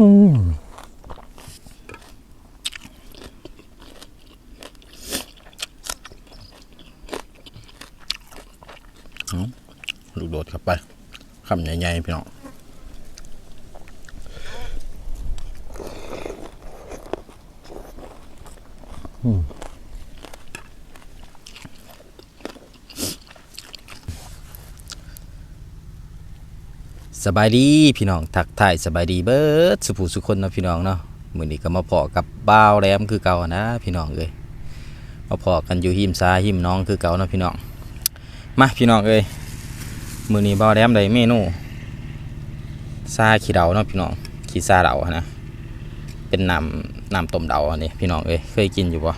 ลูกโดดเข้าไปคำใหญ่ๆพี่น้องอืม สบายดีพี่น้องทักทายสบายดีเบิดสุภูสุคนเนาะพี่น้องเนาะมื้อนี้ก็มาพอกับบ่าวแหลมคือเก่านะ พี่น้องเอ้ยมาพอกันอยู่หิมซาหิมน้องคือเก่าเนาะพี่น้องมาพี่น้องเอ้ยมื้อนี้บ่าวแหลมได้เมนูซาขี้เดาเนาะพี่น้องขี้ซาเดาอะนะเป็นน้ำน้ำต้มเดาอันนี้พี่น้องเอ้ยเคยกินอยู่บ่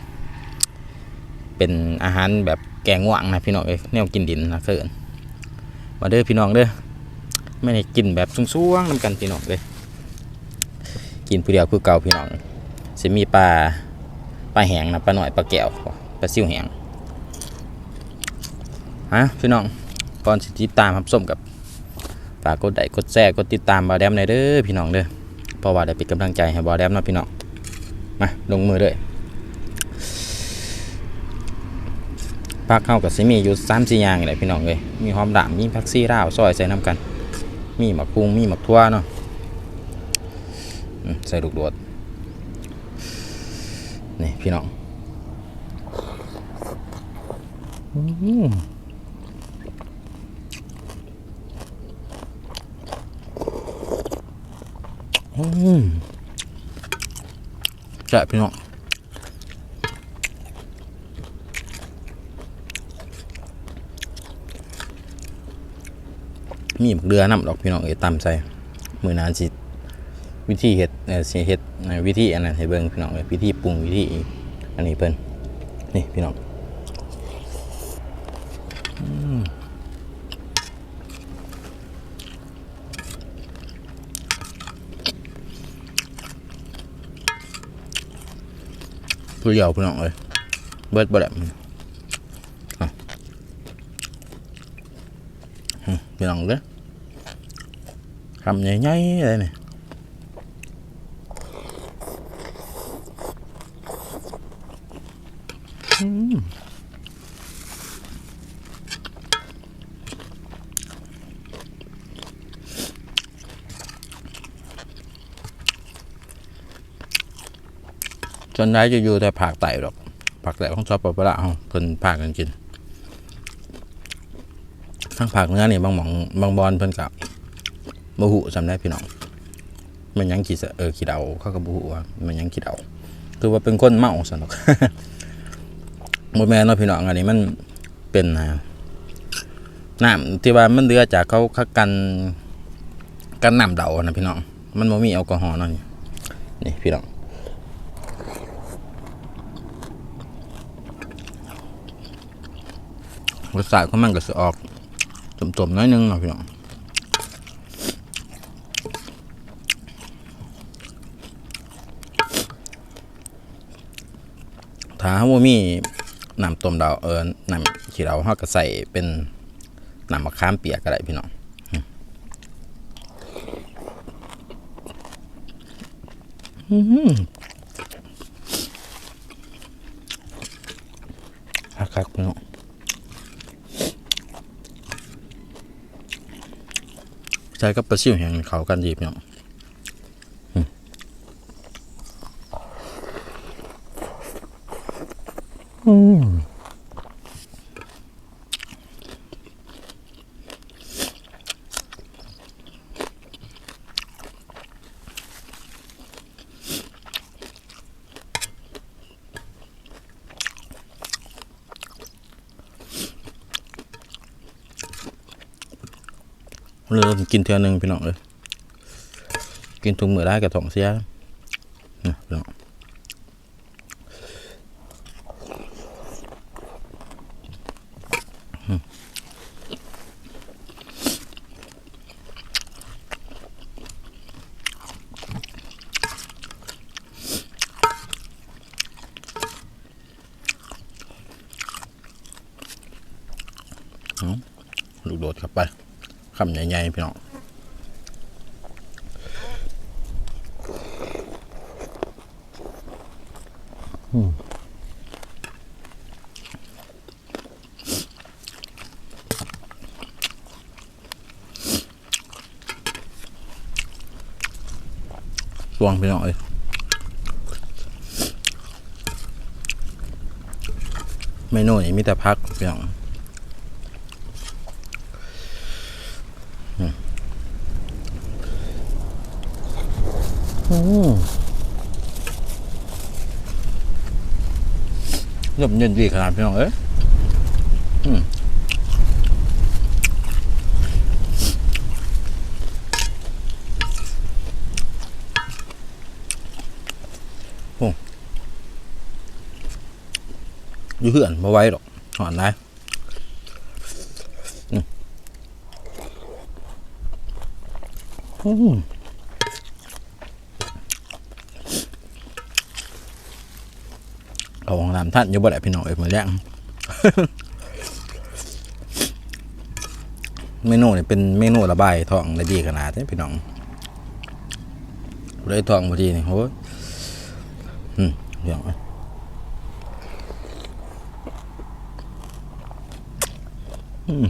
เป็นอาหารแบบแกงง่วงนะพี่น้องเอ้ยแนวกินดินนะเคินมาเด้อพี่น้องเด้อ ไม่ได้กินแบบสูงๆน้ำกันพี่น้องเลยกินผู้เดียวคือเก่าพี่น้องจะมีปลาปลาแหงนะปลาหน่อยปลาแก้วปลาซิ่วแหงฮะพี่น้องก่อนสิติดตามครับส้มกับฝากกดไลค์กดแชร์กดติดตามบอแดมในอยเด้อพี่น้องเด้อเพราะว่าได้เป็นกำลังใจให้บอแดมนะพี่น้องมาลงมือเลยผักเข้ากับซิมีอยู่สามสี่อย่างนี่แหละพี่น้องเลยมีหอมด่างมีผักซี่ราวซอยใส่น้ำกัน มีหมักปรุงมีหมักทั่วเนาะใส่ลูกโดดนี่พี่น้องอืมอืมแซ่บพี่น้อง มีหมักเดือน้ำดอกพี่น้องเอ้ยตำใส่มือนานสิวิธีเฮ็ดเอ่อสิเฮ็ดวิธีอันนั้นให้เบิ่งพี่น้องเอ้ยวิธีปรุงวิธีอันนี้เพิ่นนี่พี่น้องอืมผู้เดียวพี่น้องเอ้ยเบิดบ่ได้อะอืมพี่น้องเด้อำใหญ่ๆเลยนี่จนได้จะอยู่แต่ผักไต่หรอกผักไต่ของชอบปลาปลาเขาเพิ่นพากันกิน ทั้งผักเนื้อนี่บางหมองบางบอนเพิ่นกับ บูหูจำได้พี่น้อง มันยังขีดเออขีดเอาเขาก็บูหูว่ามันยังขีดเอาคือว่าเป็นคนเมาสนุกหมดแม่นเนาะพี่น้องอันนี้มันเป็นอ่าน้ำที่ว่ามันเดือจากเขาเขากันกันน้ำเดานะพี่น้อง มันบ่มีแอลกอฮอล์นั่นนี่พี่น้องรสชาติของมันก็จะออกตุ่มๆน้อยนึงเนาะพี่น้อง ถ้าว่ามีน้ำต้มดาวเออน้ำขี้เราเขาก็ใส่เป็นน้ำมะขามเปียกก็ได้พี่น้องอืมคักพี่น้องใส่กับปลาซิวแห้งเขากันดีพี่น้อง เริ่มกินเทือหนึ่งพี่น้องเลย กินทุงมือได้กับท้องเสียนะพี่น้อง ลูกโดดกลับไปคำใหญ่ๆพี่น้องอืมวงพี่น้องเอ้ยไมนูนี้มีแต่พักพี่น้อง ริ่มเย็นดีขนาดพี่น้องเอ้ยอืมอยู่เหือนมาไว้หรอกหอนได้อืมอืม เอาของน้ำท่านอยู่บ่ได้พี่น้องเอ้ยมาแรงเมนูนี่เป็นเมนูระบายท้องได้ดีขนาดนี้พี่น้องเลยท้องพอดีนี่โอ้ยอืมเดี๋ยวนะอืม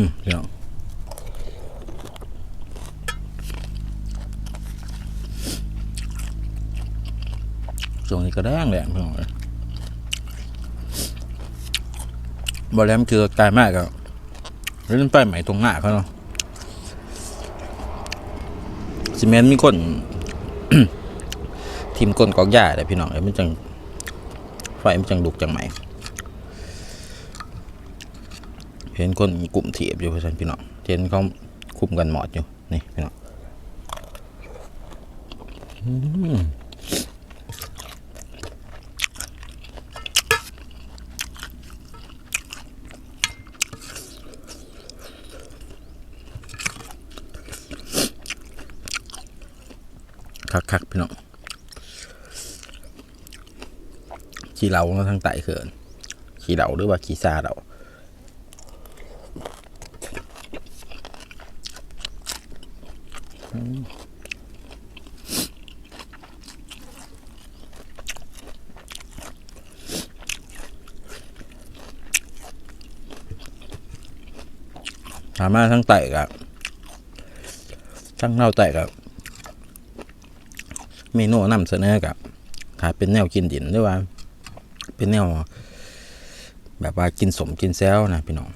อืมเดี๋ยว ช่วงนี้ก็แรงแรงพี่น้องเอ้ยบอลแลมคือไกลมากอะเล่นไปใหม่ตรงหน้าเขาเนาะซีเมนต์มีคนทีมก้นกอกหญ้าแต่พี่น้องเอ้มันจังไฟมันจังลุกจังใหม่ เห็นคนกลุ่มเทียบอยู่เพราะฉะนั้นพี่น้องเห็นเขาคุมกันหมอดอยู่นี่พี่น้อง คักคักๆพี่น้องขี่เหลาเนาะทางไตเขินขี่เหลาหรือว่าขี่ซาเหลาอืมามมาทั้งไตกับทั้งเล่าไตกับ เมนูนำเสนอกับถ้าเป็นแนวกินดินหรือว่า เป็นแนว แบบว่ากินสมกินแซวนะพี่น้อง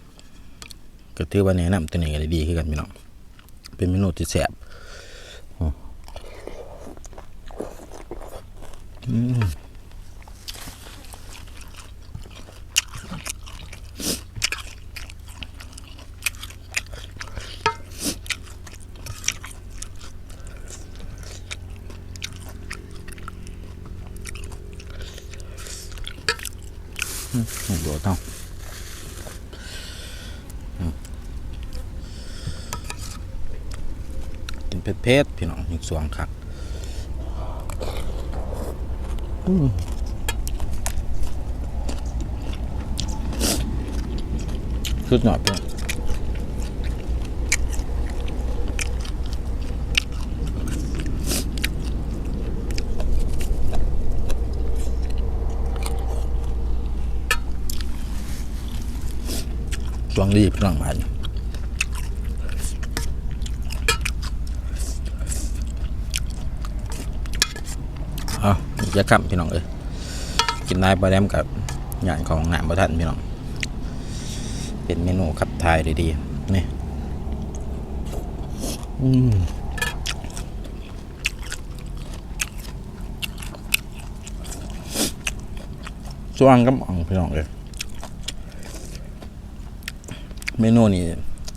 ก็ถือว่าแนะนำตัวนี้ก็ได้ดีขึ้นกันพี่น้องเป็นเมนูที่แซ่บอืม อืมโอ้โหเท่าอืมกินเผ็ดๆพี่น้องยิงสวงคักอืมสุดยอดพี่น้อ งสวงรีบพี่น้องมาอยู่เอาจะกลับพี่น้องเอ้ยกินได้ปลาแรมกับงานของงานประทันพี่น้อง เป็นเมนูขับทายดีๆ นี่ อืมสว่างกับอ่องพี่น้องเลย เมนูนี้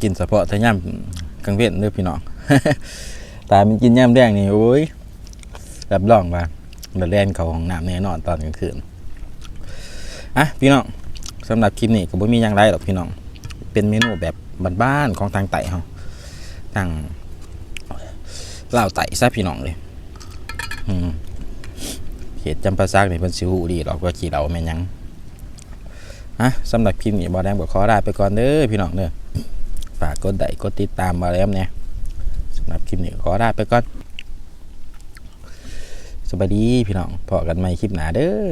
กินเฉพาะถ้าย่ำกลางเว้นเด้อพี่น้องตามันกินย่ำแดงนี่โอ้ยรับรองว่าเดแลนเขาของน้ำแน่นอนตอนกลางคืนอะพี่น้องสำหรับคลิปนี้ก็บ่มีหยังไรหรอกพี่น้อง เป็นเมนูแบบบ้านๆของทางไต่เฮาทางเลาไต่ซะพี่น้องเลยอืมเขตจำปาซักนี่เพิ่นสิฮู้ดีหรอกว่าขี้เหล้าแม่นยัง ฮะสำหรับคลิปนี้บอแดงก็ขอลาไปก่อนเด้อพี่น้องเด้อฝากกดไลค์กดติดตามบอแดงเนี่ยสำหรับคลิปนี้ขอลาไปก่อนสวัสดีพี่น้องพอกันใหม่คลิปหน้าเด้อ